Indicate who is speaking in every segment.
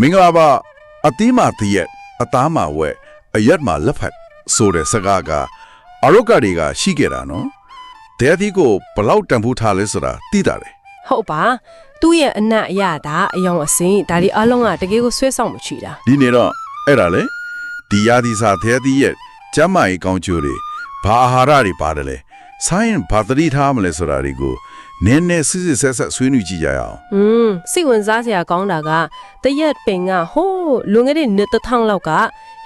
Speaker 1: မင်္ဂလာပါအတိမတရက်အသားမှာဝဲအရက်မှာလက်ဖက်ဆိုတဲ့စကားကအရုတ်ကတွေကရှိခဲ့တာနော်တဲ့ဒီကိုဘလောက်တန်ဖိုးထားလဲဆိုတာသိတာလေ
Speaker 2: ဟုတ်ပါသူ့ရဲ့အနက်အရတာအယောင်အစင်းဒါဒီအလုံးကတကယ်ကိုဆွဲဆောင်မချီတာ
Speaker 1: ဒီနေ့တော့အဲ့ဒါလေဒီယာဒီစာတဲ့ဒီရဲ့ကျမ်းမာရေးကောင်းကျိုးတွေဘာအာဟာရတွေပါတယ်လဲဆိုင်းဘာသတိထားမလဲဆိုတာတွေကို နည်းနည်းစစ်စစ်ဆက်ဆက်ဆွေးနွေးကြည့်ကြရအောင်
Speaker 2: อืมစိတ်ဝင်စားစရာကောင်းတာကတရက်ပင်ကဟိုးလွန်ခဲ့တဲ့နှစ်တစ်ထောင်လောက်က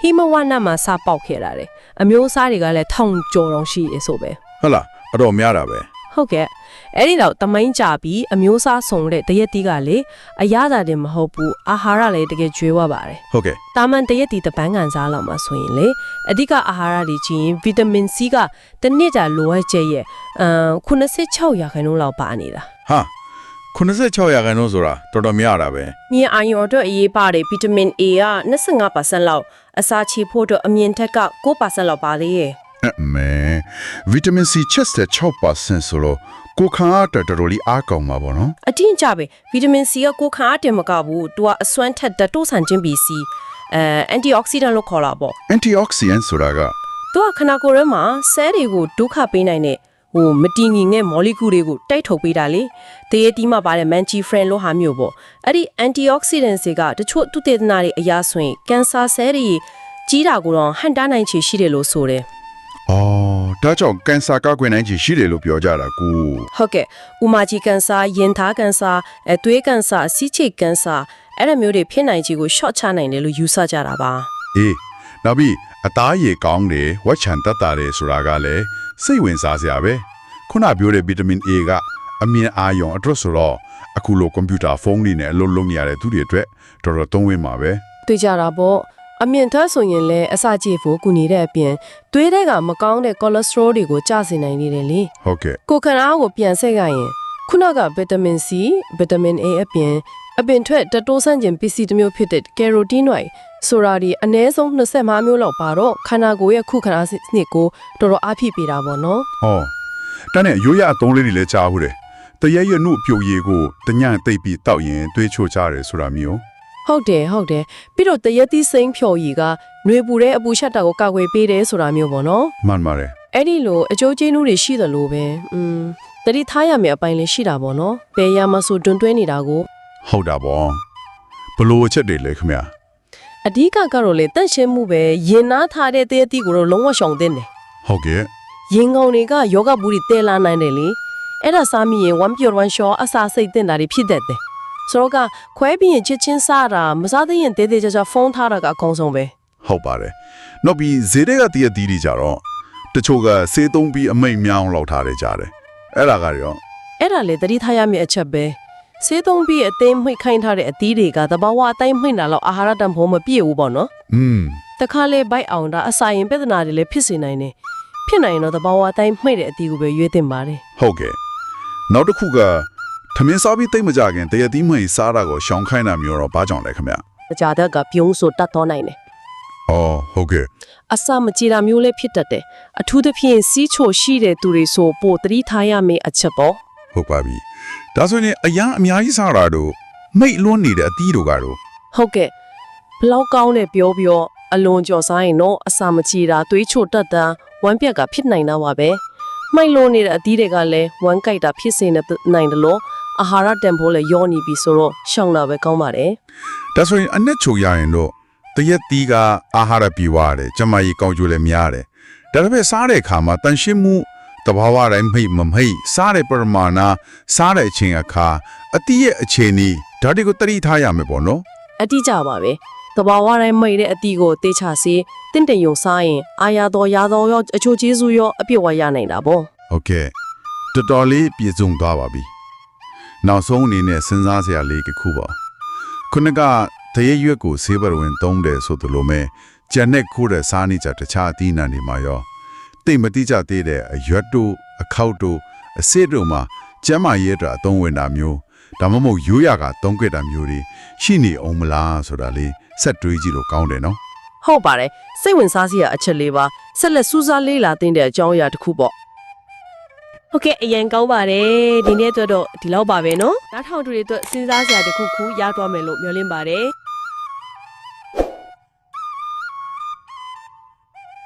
Speaker 2: ဟိမဝနမှာစပေါက်ခဲ့တာတယ်အမျိုးအစားတွေကလည်းထောင်ကျော်တောင်ရှိရဆိုပဲ
Speaker 1: ဟုတ်လားအတော်များတာပဲ
Speaker 2: ဟုတ်ကဲ့အဲ့ဒီတော့တမိုင်းကြပြီးအမျိုးအစားစုံတဲ့တရက်တီးကလေအရသာတင်မဟုတ်ဘူးအာဟာရလည်းတကယ်ကျွေးဝပါတယ်
Speaker 1: ဟုတ်ကဲ့
Speaker 2: တာမန်တရက်တီတပန်းကန်စားလောက်မှာဆိုရင်လေအဓိကအာဟာရတွေချင်းဗီတာမင် C ကတစ်နှစ်ကြာလိုအပ်ချက်ရဲ့အမ်86ရာခိုင်နှုန်းလောက်ပါနေတာ
Speaker 1: ဟာ96ရာခိုင်နှုန်းဆိုတာတော်တော်များတာပဲ
Speaker 2: မြင်အာရုံအတွက်အရေးပါတဲ့ဗီတာမင် A က25%လောက်အစာချေဖို့အတွက်အမြင့်ထက်က9%လောက်ပါသေးရဲ့
Speaker 1: အ မဲဗီတာမင်စီချက်တဲ့6%ဆိုတော့ကိုခါအားတော်တော်လေးအားကောင်းမှာပေါ့နော်
Speaker 2: အတင်းကြပဲဗီတာမင် C ကကိုယ်ခံအားတင်မကဘူးသူကအစွမ်းထက်တတိုးဆန်ခြင်းပစ္စည်းအဲအန်တီအောက်ဆီဒန့်လို့ခေါ်တာပေါ့
Speaker 1: antioxidant ဆိုတာက
Speaker 2: သူကခန္ဓာကိုယ်ထဲမှာဆဲတွေကိုဒုက္ခပေးနိုင်တဲ့ဟိုမတည်ငြိမ်တဲ့မော်လီကူတွေကိုတိုက်ထုတ်ပေးတာလေတရေတီးမှာပါတဲ့ manchi friend လို့ဟာမျိုးပေါ့အဲ့ဒီ antioxidant တွေကတချို့သူတေသနာတွေအရာဆိုရင်ကင်ဆာဆဲတွေကြီးတာကိုတော့ဟန်တားနိုင်ချေရှိတယ်လို့ဆိုတယ်
Speaker 1: အော်ဒါကြောင့်ကင်ဆာကောက်ွယ်နိုင်ချေရှိတယ်လို့ပြောကြတာကူ
Speaker 2: ဟုတ်ကဲ့ဥမာကြီးကင်ဆာရင်သားကင်ဆာအဲသွေးကင်ဆာစီးချိတ်ကင်ဆာအဲ့လိုမျိုးတွေဖြစ်နိုင်ချေကို short ချနိုင်တယ်လို့ယူဆကြတာပါ
Speaker 1: အေးနောက်ပြီးအသားရည်ကောင်းတယ်ဝက်ချန်တက်တာတယ်ဆိုတာကလည်းစိတ်ဝင်စားစရာပဲခုနပြောတဲ့ဗီတာမင် A ကအမြင်အာရုံအတွက်ဆိုတော့အခုလိုကွန်ပျူတာဖုန်းတွေနဲ့အလုပ်လုပ်နေရတဲ့သူတွေအတွက်တော်တော်သုံးဝင်မှာပဲ
Speaker 2: တွေ့ကြတာပေါ့ အမြင့်ထက်ဆိုရင်လည်းအစကြည့်ဖို့ကူညီတဲ့အပြင်သွေးထဲကမကောင်းတဲ့ cholesterol တွေကိုကျစေနိုင်နေတယ်လေ
Speaker 1: ဟုတ်ကဲ့
Speaker 2: ကိုယ်ခန္ဓာကိုပြန်ဆက်ရရင်ခုနကဗီတာမင် C ဗီတာမင် A အပြင်အပင်ထွက်တတိုးဆန့်ကျင်ပစ္စည်းတစ်မျိုးဖြစ်တဲ့ carotenoid ဆိုတာဒီအနည်းဆုံး25မျိုးလောက်ပါတော့ခန္ဓာကိုယ်ရဲ့ခုခံအားစနစ်ကိုတော်တော်အားဖြည့်ပေးတာပေါ့နော်
Speaker 1: ဟောတန်းနဲ့ရိုးရအသုံးလေးတွေလည်းကြားဘူးတယ်တရက်ရနုပြိုရည်ကိုတညံ့သိပ်ပြီးတောက်ရင်တွေးချိုကြတယ်ဆိုတာမျိုး
Speaker 2: ဟုတ်တယ်ဟုတ်တယ်ပြီးတော့တရက်သီးစိမ့်ဖြော်ရည်ကຫນွေပူတဲ့အပူရှက်တာကိုကာကွယ်ပေးတယ်ဆိုတာမျိုးပေါ့နော်
Speaker 1: မှန်ပါတယ်
Speaker 2: အဲ့ဒီလိုအကျိုးကျေးဇူးတွေရှိသလိုပဲอืมတတိထားရမယ့်အပိုင်းလေးရှိတာပေါ့နော်ဘယ်ရမဆိုတွင်တွဲနေတာကို
Speaker 1: ဟုတ်တာပေါ့ဘလို့အချက်တွေလဲခင်ဗျာ
Speaker 2: အဓိကကတော့လေတန့်ရှင်းမှုပဲရင်နာထားတဲ့တဲ့အသီးကိုတော့လုံးဝရှောင်သင့်တယ်
Speaker 1: ဟုတ်ကဲ့
Speaker 2: ရင်ကောင်တွေကယောဂဘူးတွေတဲလာနိုင်တယ်လေအဲ့ဒါစားမိရင်1 pure 1 shot အစာစိတ်တင်တာတွေဖြစ်တတ်တယ် ဆိုတော့ကခွဲပြီးရင်ချစ်ချင်းစားတာမစားသေးရင်တဲတဲကြကြဖုန်းထားတာကအကောင်းဆုံးပဲ
Speaker 1: ဟုတ်ပါတယ်နောက်ပြီးဈေးတွေကတည့်ရတီးတွေကြတော့တချို့ကစေးသုံးပြီးအမိတ်မြောင်းလောက်ထားတယ်ကြတယ်အဲ့ဒါကရော
Speaker 2: အဲ့ဒါလေတတိထားရမယ့်အချက်ပဲစေးသုံးပြီးအသိမှိတ်ခိုင်းထားတဲ့အသီးတွေကတဘာဝအတိုင်းမှိတ်တာလောက်အာဟာရတန်ဖိုးမပြည့်ဘူးပေါ့နော်
Speaker 1: อืม
Speaker 2: တခါလေဘိုက်အောင်တာအစာရင်ပြဿနာတွေလည်းဖြစ်စေနိုင်တယ်ဖြစ်နိုင်ရင်တော့တဘာဝအတိုင်းမှိတ်တဲ့အသီးကိုပဲရွေးသင့်ပါတယ်
Speaker 1: ဟုတ်ကဲ့နောက်တစ်ခုက ထမင်းစားပြီးတိတ်မကြခင်တရတီးမိတ်စားတာကိုရှောင်ခိုင်းတာမျိုးတော့ဘာကြောင့်လဲခင်ဗျ
Speaker 2: အကြတဲ့ကပြုံးဆိုတတ်တော့နိုင်တယ်
Speaker 1: အော်ဟုတ်ကဲ့
Speaker 2: အစာမကြေတာမျိုးလည်းဖြစ်တတ်တယ်အထူးသဖြင့်စီးချိုရှိတဲ့သူတွေဆိုပိုတတိထားရမယ့်အချက်ပေါ့
Speaker 1: ဟုတ်ပါပြီဒါဆိုရင်အရန်အများကြီးစားတာတို့မိတ်လွန်းနေတဲ့အသီးတို့ကတော့
Speaker 2: ဟုတ်ကဲ့ဘလောက်ကောင်းလဲပြောပြောအလွန်ကြော်စားရင်တော့အစာမကြေတာသွေးချိုတက်တာဝမ်းပြက်ကဖြစ်နိုင်တာပါပဲမိုက်လွန်နေတဲ့အသီးတွေကလည်းဝမ်းကြိုက်တာဖြစ်စေနိုင်တယ်လို့ အာဟာရတန်ဖိုးလည်းယောနေပြီဆိုတော့ရှောင်တာပဲကောင်းပါတယ်
Speaker 1: ဒါဆိုရင်အနက်ချိုရရင်တော့တရက်တီးကအာဟာရပြေဝရတယ်ကျမကြီးကောင်းကျိုးလည်းများတယ်ဒါပေမဲ့စားတဲ့အခါမှာတန်ရှင်းမှုတဘာဝတိုင်းမိတ်မမိတ်စားတဲ့ပရမာဏစားတဲ့အချိန်အခါအတီးရဲ့အခြေအနေဒါတွေကိုတတိထားရမယ်ပေါ့နော်
Speaker 2: အတိအကျပါပဲတဘာဝတိုင်းမိတ်တဲ့အတီကိုတေးချစေတင့်တယ်ယုံစားရင်အာရတော်ရတော်ရောအချိုကျေးဇူးရောအပြည့်ဝရနိုင်တာပေါ့
Speaker 1: ဟုတ်ကဲ့တော်တော်လေးပြည့်စုံသွားပါပြီ နောက်ဆုံးအနေနဲ့စဉ်းစားစရာလေးတစ်ခုပါခုနကတရရွက်ကိုဆေးပရဝင်သုံးတယ်ဆိုသလိုမဲ့ဂျန်နဲ့ခိုးတဲ့စားနေကြတခြားအသီးနှံတွေမှာရောတိတ်မတိကြသေးတဲ့အရွက်တို့အခောက်တို့အစစ်တို့မှာကျမ်းမာရေးအတွက်အသုံးဝင်တာမျိုးဒါမှမဟုတ်ရိုးရာကသုံးခဲ့တာမျိုးတွေရှိနေအောင်မလားဆိုတာလေးဆက်တွေးကြည့်လို့ကောင်းတယ်နော်
Speaker 2: ဟုတ်ပါတယ်စိတ်ဝင်စားစရာအချက်လေးပါဆက်လက်စူးစမ်းလေးလာတင်တဲ့အကြောင်းအရာတစ်ခုပေါ့ ဟုတ်ကဲ့အရင်ကောင်းပါတယ်ဒီနေ့အတွက်တော့ဒီလောက်ပါပဲနော်နောက်ထောင်တူတွေအတွက်စဉ်းစားစရာတစ်ခုခုရသွားမယ်လို့မျှော်လင့်ပါတယ်